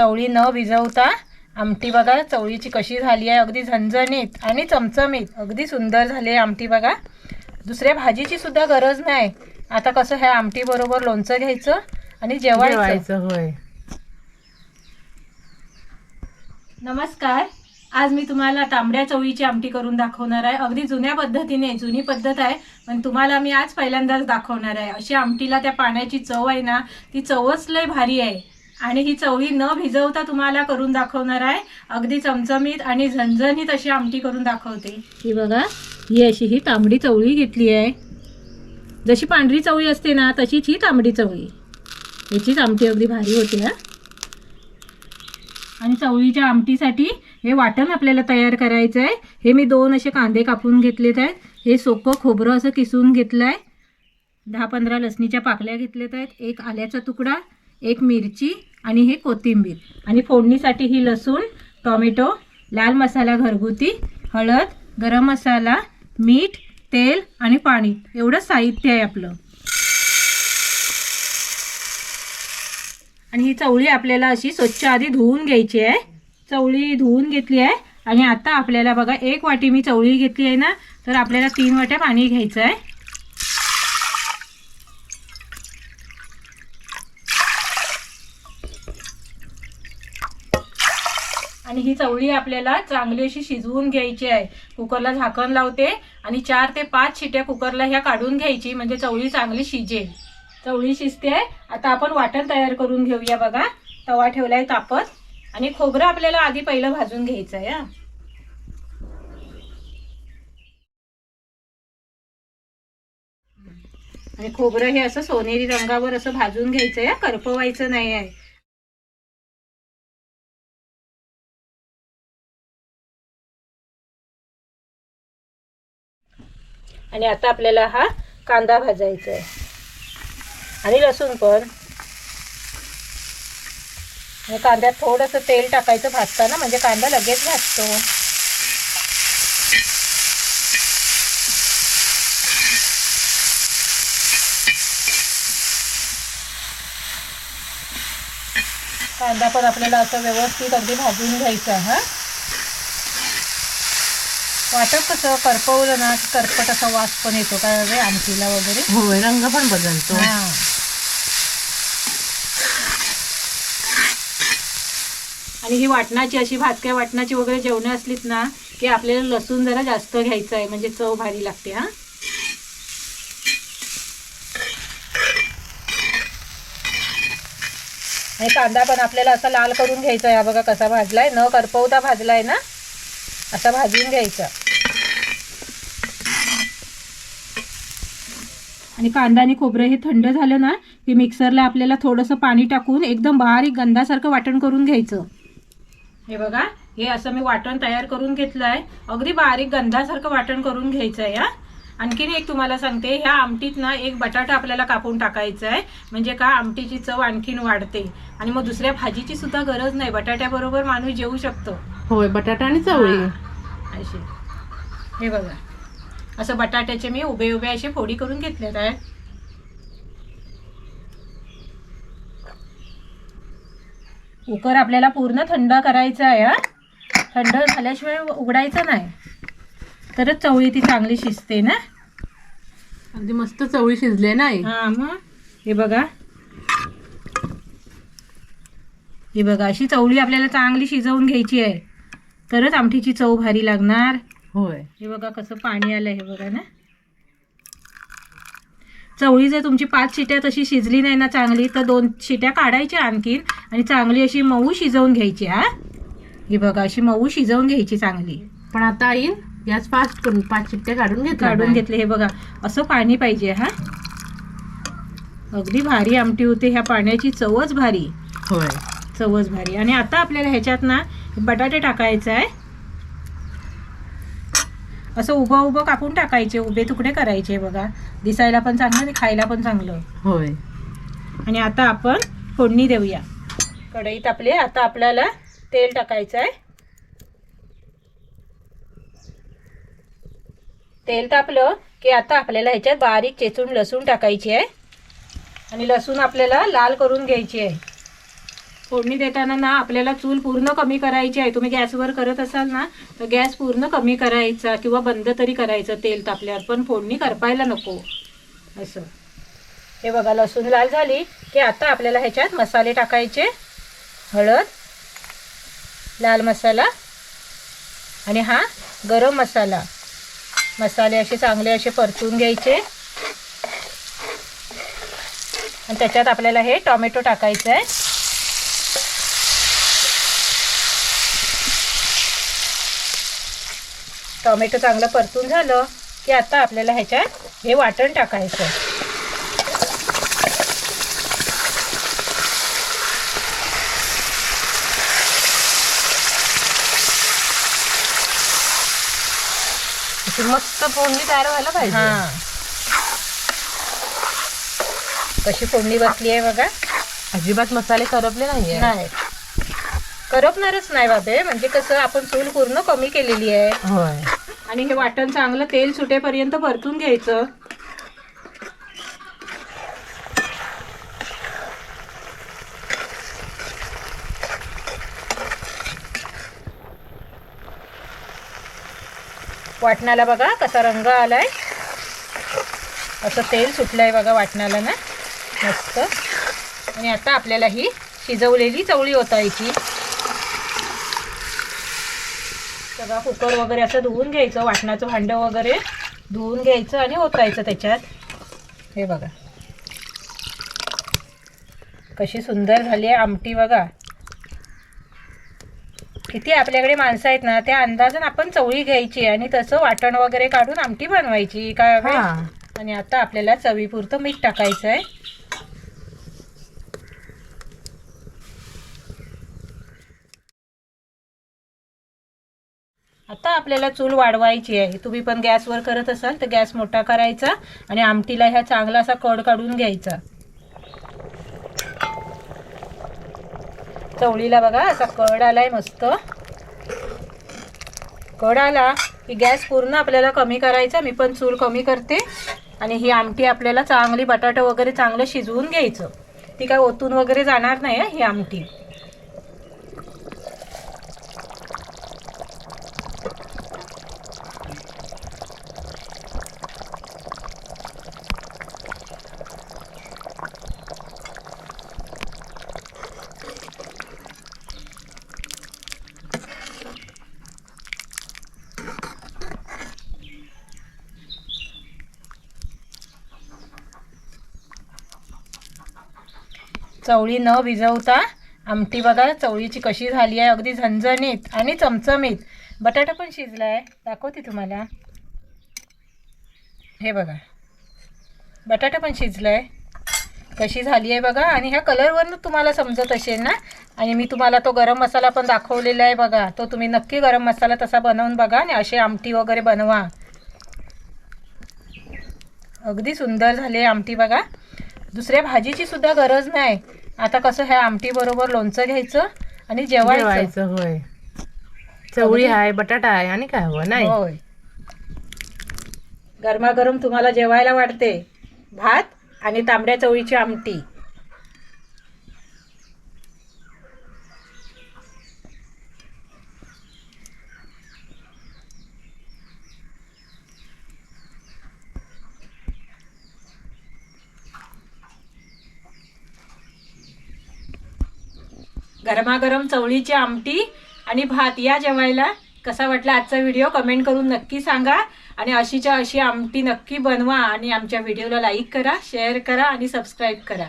चवळी न भिजवता आमटी बघा चवळीची कशी झाली आहे अगदी झणझणीत आणि चमचमीत. अगदी सुंदर झाली आहे आमटी बघा. दुसऱ्या भाजीची सुद्धा गरज नाही. आता कसं ह्या आमटी बरोबर लोणचं घ्यायचं आणि जेवायचं. जेवायचं होय. नमस्कार. आज मी तुम्हाला तांबड्या चवळीची आमटी करून दाखवणार आहे. अगदी जुन्या पद्धतीने जुनी पद्धत आहे पण तुम्हाला मी आज पहिल्यांदाच दाखवणार आहे. अशी आमटीला त्या पाण्याची चव आहे ना ती चवच लय भारी आहे. आणि ही चवळी न भिजवता तुम्हाला करून दाखवणार आहे. अगदी चमचमीत आणि झणझणीत अशी आमटी करून दाखवते. ही बघा ही अशी ही तांबडी चवळी घेतली आहे. जशी पांढरी चवळी असते ना तशीच ही तांबडी चवळी. याचीच आमटी अगदी भारी होते हा. आणि चवळीच्या आमटीसाठी हे वाटण आपल्याला तयार करायचं आहे. हे मी दोन असे कांदे कापून घेतलेत आहेत. हे सोकं खोबरं असं किसून घेतलं आहे दहा पंधरा लसणीच्या पाकल्या घेतलेत आहेत. एक आल्याचा तुकडा एक मिरची आणि हे कोथिंबीर. आणि फोडणीसाठी ही लसूण टॉमॅटो लाल मसाला घरगुती हळद गरम मसाला मीठ तेल आणि पाणी. एवढं साहित्य आहे आपलं. आणि ही चवळी आपल्याला अशी स्वच्छ आधी धुवून घ्यायची आहे. चवळी धुवून घेतली आहे. आणि आता आपल्याला बघा एक वाटी मी चवळी घेतली आहे ना तर आपल्याला तीन वाट्या पाणी घ्यायचं आहे. आणि ही चवळी आपल्याला चांगली अशी शिजवून घ्यायची आहे. कुकरला झाकण लावते आणि चार ते पाच शिट्या कुकरला ह्या काढून घ्यायची म्हणजे चवळी चांगली शिजेल. चवळी शिजते. आता आपण वाटण तयार करून घेऊया बघा. तवा ठेवलाय तापत. आणि खोबरं आपल्याला आधी पहिलं भाजून घ्यायचं आहे हा. आणि खोबरं हे असं सोनेरी रंगावर असं भाजून घ्यायचं आहे करपवायचं नाही आहे. आणि आता आपल्याला हा कांदा भाजायचा आहे. आणि लसूण पण. आणि कांद्यात थोडंसं तेल टाकायचं भाजताना म्हणजे कांदा लगेच भाजतो. कांदा पण आपल्याला असं व्यवस्थित अगदी भाजून घ्यायचा हा. वाटप कसं करपवलं ना की करपट असा वास पण येतो काय वगैरे आमटीला वगैरे? होय रंग पण बदलतो. हा. आणि ही वाटणाची अशी भाजक्या वाटणाची वगैरे जेवणं असलीत ना की आपल्याला लसूण जरा जास्त घ्यायचं आहे म्हणजे चव भारी लागते हा. आणि कांदा पण आपल्याला असा लाल करून घ्यायचा आहे. हा बघा कसा भाजलाय. न करपवता भाजलाय ना. असा भाजून घ्यायचा. आणि कांदा आणि खोबरं हे थंड झालं ना की मिक्सरला आपल्याला थोडंसं पाणी टाकून एकदम बारीक गंधासारखं वाटण करून घ्यायचं. हे बघा हे असं मी वाटण तयार करून घेतलं आहे अगदी बारीक गंधासारखं वाटण करून घ्यायचं आहे हा. आणखीन एक तुम्हाला सांगते ह्या आमटीत ना एक बटाटा आपल्याला कापून टाकायचा आहे. म्हणजे का आमटीची चव आणखीन वाढते. आणि मग दुसऱ्या भाजीची सुद्धा गरज नाही. बटाट्याबरोबर माणूस जेवू शकतो. होय बटाटा आणि चवळी. हा, अशी. हे बघा. असं बटाट्याचे मी उभे उभे असे फोडी करून घेतलेत आहे. कुकर आपल्याला पूर्ण थंड करायचं आहे हा. थंड झाल्याशिवाय उघडायचं नाही. तरच चवळी ती चांगली शिजते ना. अगदी मस्त चवळी शिजले नाही हा मग? हे बघा. हे बघा अशी चवळी आपल्याला चांगली शिजवून घ्यायची आहे. तरच आमटीची चव भारी लागणार. होय. हे बघा कसं पाणी आलं हे बघा ना. चवळी जर तुमची पाच शिट्या तशी शिजली नाही ना चांगली तर दोन शिट्या काढायच्या आणखीन आणि चांगली अशी मऊ शिजवून घ्यायची हा. हे बघा अशी मऊ शिजवून घ्यायची चांगली. पण आता आई याच पाच करून पाच चिट्ट्या काढून घेतल्या काढून घेतले. हे बघा असं पाणी पाहिजे हा? अगदी भारी आमटी होते. ह्या पाण्याची चवच भारी. होय. चवच भारी. आणि आता आपल्याला ह्याच्यात ना बटाटे टाकायचं आहे. असं उभं उभं कापून टाकायचे उभे तुकडे करायचे बघा. दिसायला पण चांगलं आणि खायला पण चांगलं. होय. आणि आता आपण फोडणी देऊया. कढईत आपले आता आपल्याला तेल टाकायचं आहे. तेल तापलं की आता आपल्याला ह्याच्यात बारीक चेचून लसूण टाकायची आहे. आणि लसूण आपल्याला लाल करून घ्यायची आहे. फोडणी देताना ना आपल्याला चूल पूर्ण कमी करायची आहे. तुम्ही गॅसवर करत असाल ना तर गॅस पूर्ण कमी करायचा किंवा बंद तरी करायचं तेल तापल्यावर. पण फोडणी करपायला नको. असं. हे बघा लसूण लाल झाली की आता आपल्याला ह्याच्यात मसाले टाकायचे. हळद लाल मसाला आणि हा गरम मसाला. मसाले असे चांगले असे परतून घ्यायचे. आणि त्याच्यात आपल्याला हे टॉमॅटो टाकायचं आहे टॉमॅटो चांगलं परतून झालं की आता आपल्याला ह्याच्यात हे वाटण टाकायचं आहे मस्त फोडणी तयार व्हायला पाहिजे. कशी फोडणी बसली आहे बघा. अजिबात मसाले करपले नाहीये. नाही. करपणारच नाही बाबे. म्हणजे कसं आपण चूल पूर्ण कमी केलेली आहे. आणि हे वाटण चांगलं तेल सुटेपर्यंत परतून घ्यायचं. वाटणाला बघा कसा रंग आलाय. असं तेल सुटलंय बघा वाटणाला ना. मस्त. आणि आता आपल्याला ही शिजवलेली चवळी ओतायची. सगळा कुकर वगैरे असं धुवून घ्यायचं वाटणाचं भांडं वगैरे धुवून घ्यायचं आणि ओतायचं त्याच्यात. हे बघा. कशी सुंदर झाली आहे आमटी बघा. किती आपल्याकडे माणसं आहेत ना त्या अंदाजान आपण चवळी घ्यायची आणि तसं वाटण वगैरे काढून आमटी बनवायची. काय? हा. आणि आता आपल्याला चवीपुरतं मीठ टाकायचं आहे आता आपल्याला चूल वाढवायची आहे. तुम्ही पण गॅसवर करत असाल तर गॅस मोठा करायचा आणि आमटीला ह्या चांगला असा कड काढून घ्यायचा. चवळीला बघा असा कड आलाय मस्त. कड आला की गॅस पूर्ण आपल्याला कमी करायचा मी पण चूल कमी करते. आणि ही आमटी आपल्याला चांगली बटाटा वगैरे चांगलं शिजवून घ्यायचं. ती काय ओतून वगैरे जाणार नाही ही आमटी. चवळी न भिजवता आमटी बघा चवळीची कशी झाली आहे अगदी झणझणीत आणि चमचमीत. बटाटा पण शिजला आहे दाखवते तुम्हाला. हे बघा. बटाटा पण शिजला आहे कशी झाली आहे बघा. आणि ह्या कलरवरनं तुम्हाला समजत असेल ना? आणि मी तुम्हाला तो गरम मसाला पण दाखवलेला आहे बघा. तो तुम्ही नक्की गरम मसाला तसा बनवून बघा आणि अशी आमटी वगैरे बनवा. अगदी सुंदर झाली आहे आमटी बघा. दुसऱ्या भाजीची सुद्धा गरज नाही. आता कसं ह्या आमटी बरोबर लोणचं घ्यायचं आणि जेवायचं. जेवायचं होय. चवळी आहे बटाटा आहे आणि काय हवं नाही? होय. गरमागरम तुम्हाला जेवायला वाटते. भात आणि तांबड्या चवळीची आमटी. गरमागरम चवळीची आमटी आणि भात. या जेवायला कसा वाटला आजचा व्हिडिओ कमेंट करून नक्की सांगा. आणि अशीच्या अशी आमटी नक्की बनवा आणि आमच्या व्हिडिओला लाईक करा शेअर करा आणि सबस्क्राईब करा.